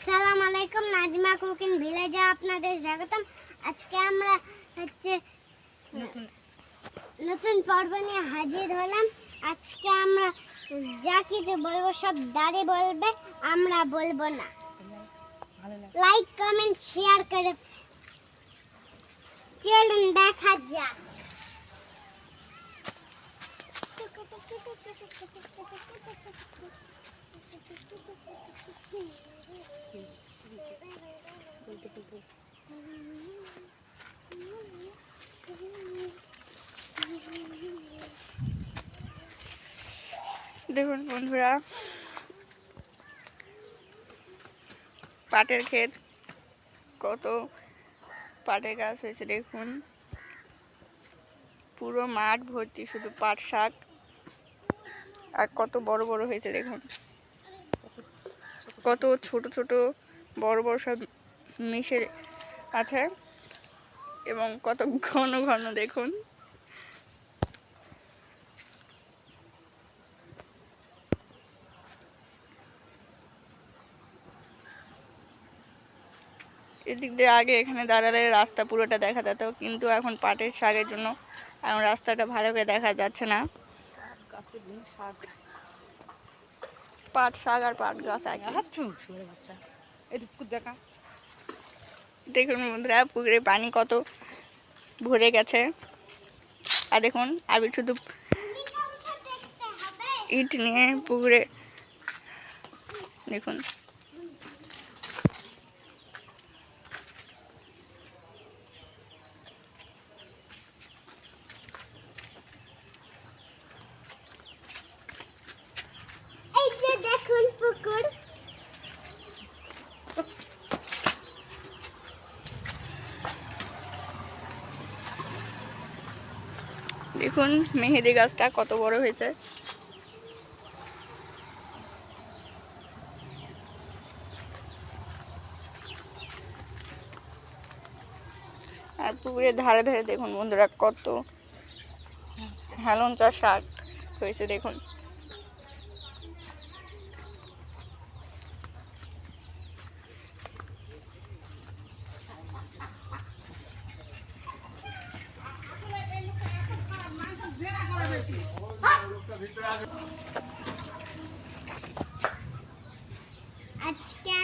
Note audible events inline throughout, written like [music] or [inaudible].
আসসালামু আলাইকুম নাজমা কুকিং ভিলেজে আপনাদের স্বাগতম। আজকে আমরা হচ্ছে নতুন। পর্ব নিয়ে হাজির হলাম। আজকে আমরা যা কিছু বলব সব দাদি বলবে আমরা বলব না। লাইক কমেন্ট শেয়ার করে চলুন দেখা যাক। বলতে [laughs] বলতে দেখুন বন্ধুরা, পাটের ক্ষেত, কত পাটের গাছ হয়েছে, দেখুন। পুরো মাঠ ভর্তি শুধু পাট শাক, আর কত বড় বড় হয়েছে, দেখুন। কত ছোট ছোট বড় বড় সব মিশে আছে এবং কত ঘন ঘন দেখুন। এদিক দিয়ে আগে এখানে দাঁড়ালে রাস্তা পুরোটা দেখা যেত, কিন্তু এখন পাটের শাকের জন্য এখন রাস্তাটা ভালো করে দেখা যাচ্ছে না। পাট শাক আর পাট গাছ আগে বাচ্চা। এই পুকুর দেখা। দেখুন বন্ধুরা পুকুরে পানি কত ভরে গেছে। আর দেখুন আমি শুধু ইট নিয়ে পুকুরে দেখুন এই যে দেখুন পুকুর দেখুন, মেহেদি গাছটা কত বড় হয়েছে। আর পুকুরের ধারে ধারে দেখুন বন্ধুরা, কত হেলঞ্চা শাক হয়েছে, দেখুন। আজকে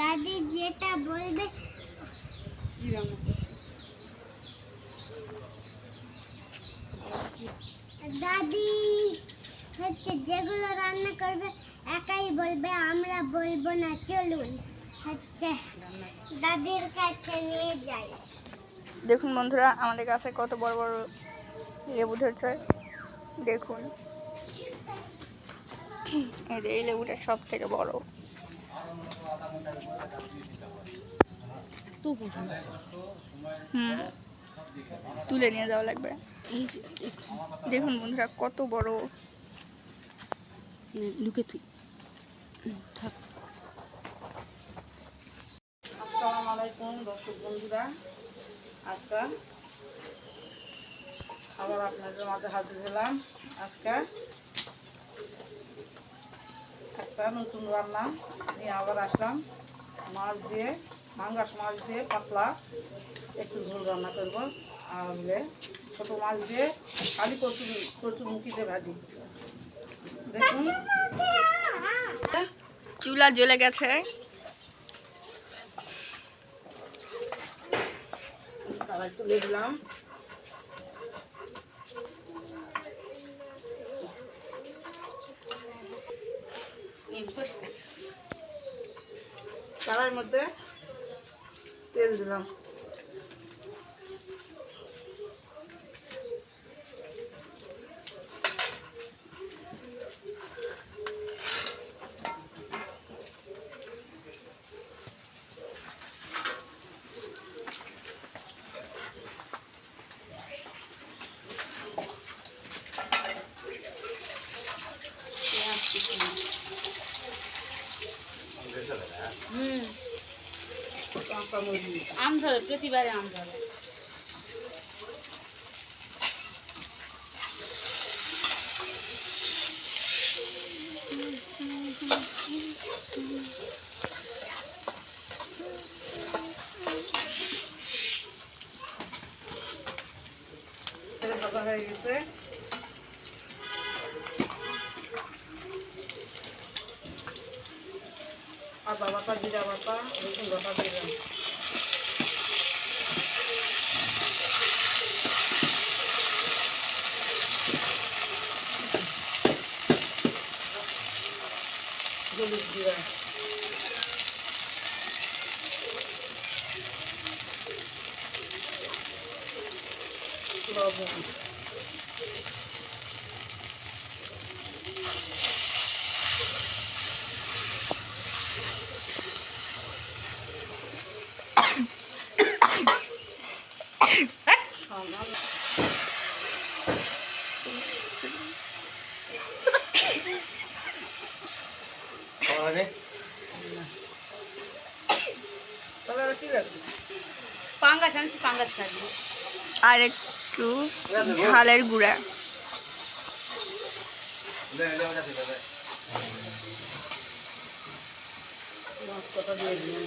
দাদি যেটা বলবে, দাদি হচ্ছে যেগুলো রান্না করবে, একাই বলবে, আমরা বলব না, চলুন। হচ্ছে দাদির কাছে নিয়ে যাই। দেখুন বন্ধুরা, আমাদের কাছে কত বড় বড় লেবু ধরছে। দেখুন। এই যে এই লেবুটা সব থেকে বড় হুম তুলে নিয়ে যাওয়া লাগবে। এই যে দেখুন। দেখুন বন্ধুরা কত বড়। নে, লুকে তুই। থাক। আসসালামু আলাইকুম দর্শক বন্ধুরা। আজকে আবার আপনাদের মাঝে হাজির হলাম। আজকে একটা নতুন রান্না নিয়ে আবার আসলাম মাছ দিয়ে মাঙ্গাস মাছ দিয়ে পাতলা একটু ঝোল রান্না করব আর হলে ছোটো মাছ দিয়ে খালি কচুর কচুরমুখি দিয়ে ভাজি। দেখুন। চুলা জ্বলে গেছে। তুলে দিলাম। কড়াইয়ের মধ্যে তেল দিলাম। ধরে প্রতিবারে আম ধরে। হয়ে গেছে আর বাবা জিরা বাবা রসুন বাপা দিয়ে হলুদ জিরা লবণ রাখবি? পাঙ্গাস আনছি পাঙ্গাস খাবি আর একটু ঝালের গুঁড়া। কথা দিয়ে দিলাম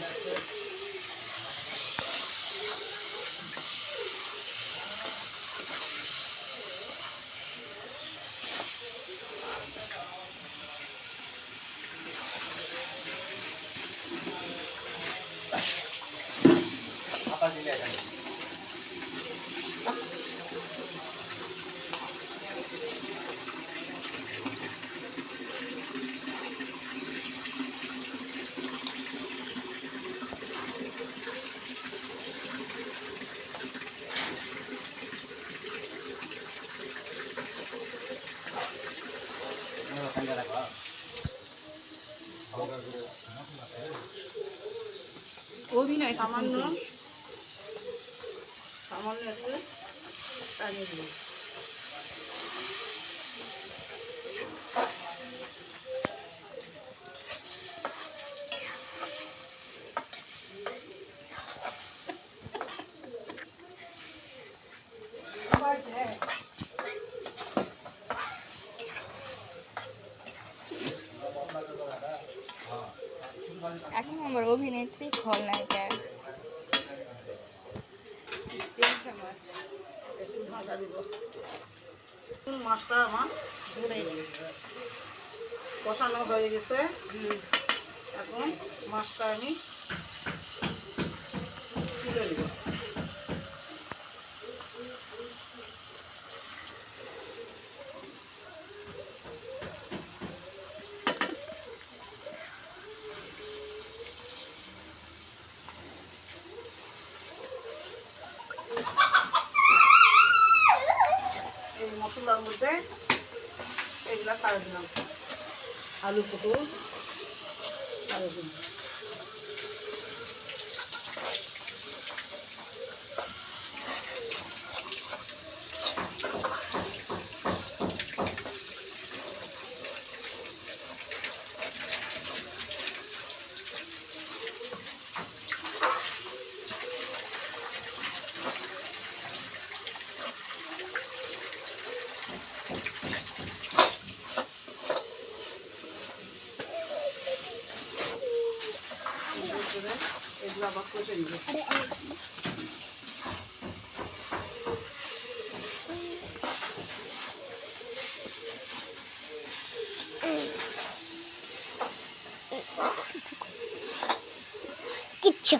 অভিনয় সামান্য। সামান্য টানিয়ে এখন আমার অভিনেত্রী খলনায়িকা। মাছটা আমার? ধরে। হয়ে গেছে। এখন মাছটা আমি তুলে দিব এই মশলার মধ্যে এগুলা সারা দিলাম আলু পটল সারা Chữa.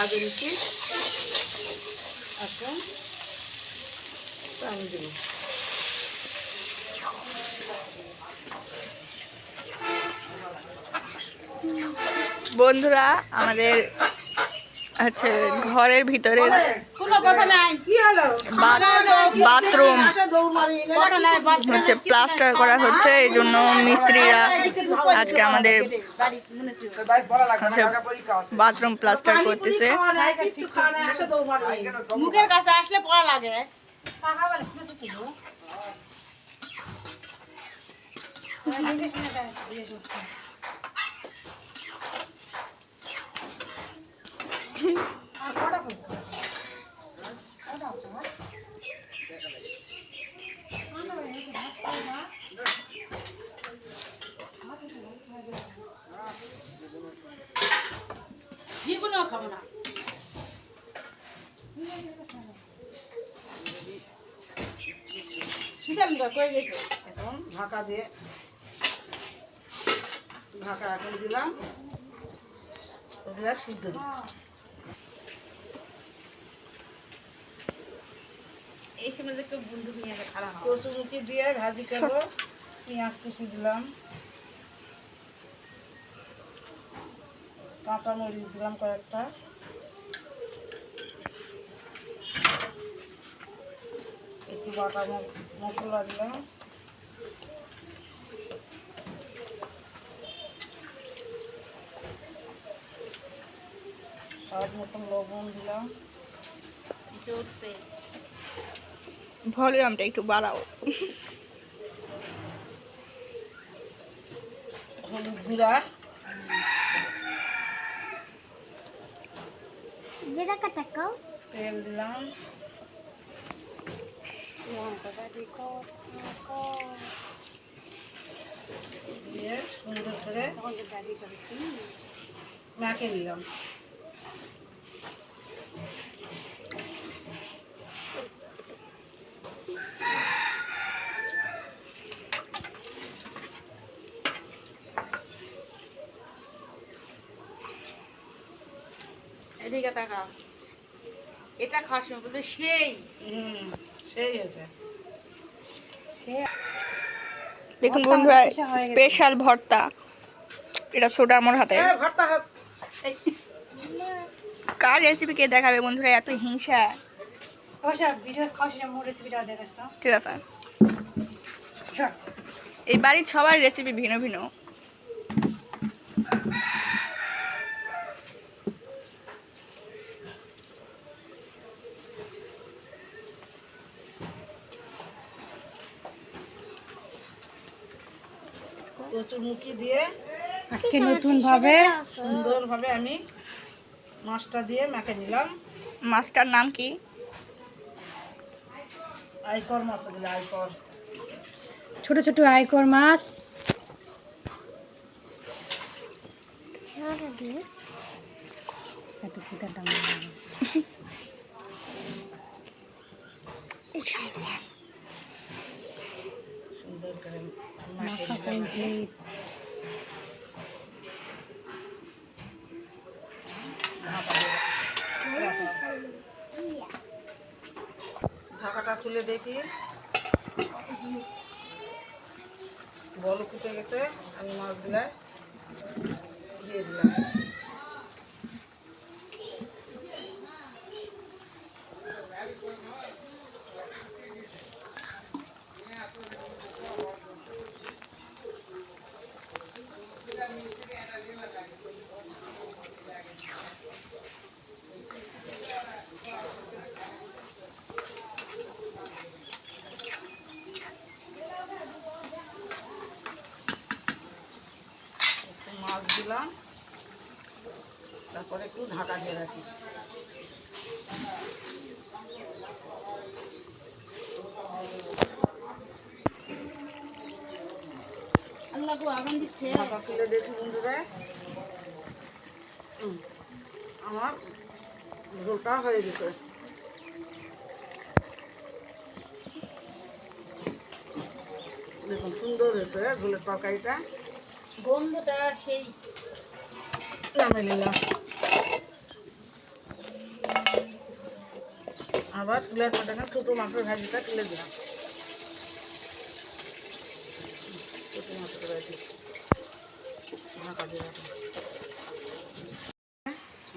ভাজে নিচ্ছি এখন পানি দেবো। বন্ধুরা আমাদের আচ্ছা ঘরের ভিতরে কোনো কথা নাই। কি হলো? বাথরুম। হচ্ছে প্লাস্টার করা হচ্ছে এই জন্য মিস্ত্রিরা আজকে আমাদের বাথরুম প্লাস্টার করতেছে। মুখের কাছে আসলে পড়া লাগে যেগুলো খাব না কয়ে গেছে এখন ঢাকা দিয়ে ঢাকা এখন দিলাম। ওগুলা সিদ্ধ। এই সময় দেখতে বন্ধু নিয়ে খারাপ হয় কচুমুখি দিয়ে ভাজি করব। পেঁয়াজ কুচি দিলাম। কাঁচা মরিচ দিলাম কয়েকটা। একটু বাটা মশলা দিলাম। স্বাদ মতন লবণ দিলাম। জোরসে। ভলিউমটা একটু বাড়াও। হলুদ গুঁড়া। যেটা তেল দিলাম। সুন্দর করে মাকে দিলাম এদিকে তাকা এটা খাওয়ার সময় বলতে সেই। দেখুন বন্ধুরা স্পেশাল ভর্তা। এটা ছোটা আমার হাতে। এ, ভর্তা হোক। এই, কার রেসিপি কে দেখাবে বন্ধুরা এত হিংসা। ঠিক আছে। এই বাড়ির সবার রেসিপি ভিন্ন ভিন্ন। কচুমুখি দিয়ে আজকে নতুন ভাবে সুন্দরভাবে আমি মাছটা দিয়ে মেখে নিলাম। মাছটার নাম কি? আইকর মাছ আইকর। ছোট ছোট আইকর মাছ। সুন্দর করে মেখে নিলাম ঢাকা দিয়ে রাখলাম। ঢাকাটা তুলে দেখি। বল ফুটে গেছে আমি মাছগুলা দিয়ে দিলাম একটু মাছ দিলাম তারপরে একটু ঢাকা দিয়ে রাখি। ঢাকা দেখি বন্ধুরা। আমার ঝোলটা হয়ে গেছে। দেখুন সুন্দর হয়েছে ঝোলের তরকারিটা। গন্ধটা সেই। নামে নিলাম আবার তুলার পাটাকে ছোটো মাছের ভাজিটা তুলে দিলাম।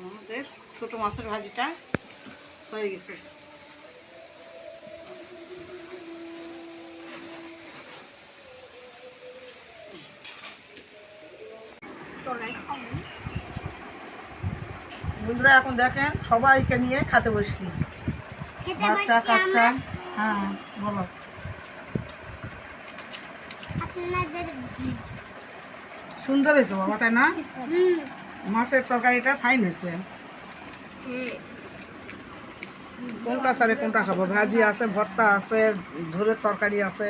আমাদের ছোটো মাছের ভাজিটা হয়ে গেছে। বন্ধুরা, এখন দেখেন সবাইকে নিয়ে খেতে বসছি। বাচ্চা বসছি কাচ্চা হ্যাঁ বলো। সুন্দর হয়েছে বাবা তাই না? মাছের তরকারিটা ফাইন হয়েছে। কোনটা সারে কোনটা খাব? ভাজি আছে ভর্তা আছে ঝোলের তরকারি আছে।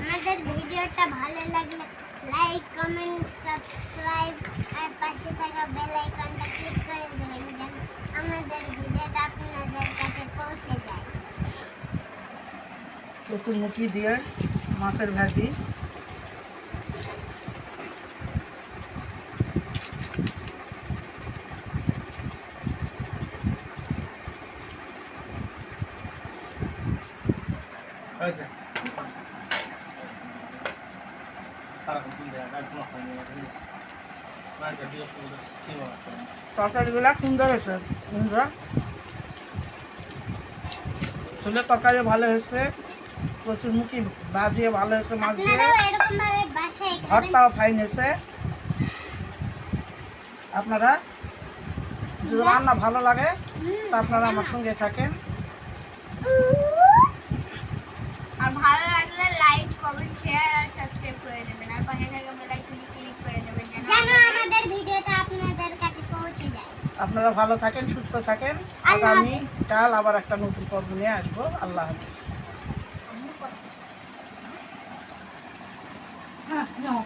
আমাদের ভিডিওটা ভালো লাগলে লাইক কমেন্ট সাবস্ক্রাইব আর পাশে থাকা বেল আইকনটা ক্লিক করে দেবেন যেন আমাদের ভিডিওটা আপনাদের কাছে পৌঁছে যায় কচুর মুখি দিয়ে মাছের ভাজি তরকারিগুলো সুন্দর হয়েছে বন্ধুরা ছোলের তরকারি ভালো হয়েছে প্রচুর মুখি ভাজিয়ে ভালো হয়েছে মাছ দিয়ে। ভর্তাও ফাইন হয়েছে। আপনারা যদি রান্না ভালো লাগে তা আপনারা আমার সঙ্গে থাকেন। আর ভালো লাগলে লাইক কমেন্ট শেয়ার আর সাবস্ক্রাইব করে দেবেন আর পাশে থাকা বেল আইকনে ক্লিক করে দেবেন যেন যেন আমাদের ভিডিওটা আপনাদের কাছে পৌঁছে যায়। আপনারা ভালো থাকেন সুস্থ থাকেন। আগামী কাল আবার একটা নতুন পর্ব নিয়ে আসব। আল্লাহ হাফিজ। হ্যাঁ, নাও।